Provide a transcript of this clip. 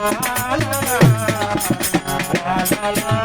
la la la la